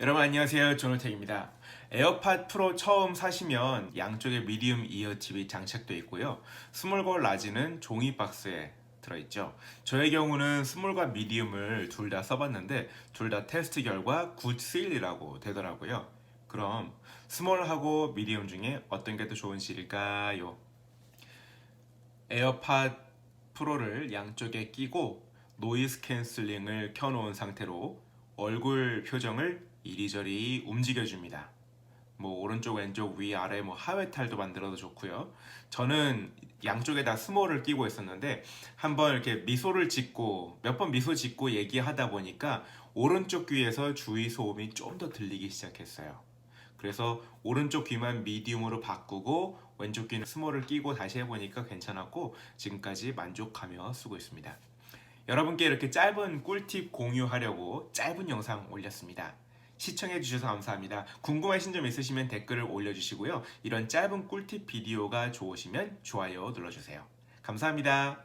여러분 안녕하세요. 조노텍입니다. 에어팟 프로 처음 사시면 양쪽에 미디움 이어팁이 장착되어 있고요. 스몰과 라지는 종이 박스에 들어있죠. 저의 경우는 스몰과 미디움을 둘 다 써봤는데 둘 다 테스트 결과 굿실이라고 되더라고요. 그럼 스몰하고 미디움 중에 어떤 게 더 좋은 실일까요? 에어팟 프로를 양쪽에 끼고 노이즈 캔슬링을 켜놓은 상태로 얼굴 표정을 이리저리 움직여줍니다. 뭐 오른쪽 왼쪽 위 아래 뭐 하회 탈도 만들어도 좋고요. 저는 양쪽에 다 스몰을 끼고 있었는데 한번 이렇게 미소를 짓고 몇 번 미소 짓고 얘기하다 보니까 오른쪽 귀에서 주위 소음이 좀 더 들리기 시작했어요. 그래서 오른쪽 귀만 미디움으로 바꾸고 왼쪽 귀는 스몰을 끼고 다시 해보니까 괜찮았고 지금까지 만족하며 쓰고 있습니다. 여러분께 이렇게 짧은 꿀팁 공유하려고 짧은 영상 올렸습니다. 시청해 주셔서 감사합니다. 궁금하신 점 있으시면 댓글을 올려주시고요. 이런 짧은 꿀팁 비디오가 좋으시면 좋아요 눌러주세요. 감사합니다.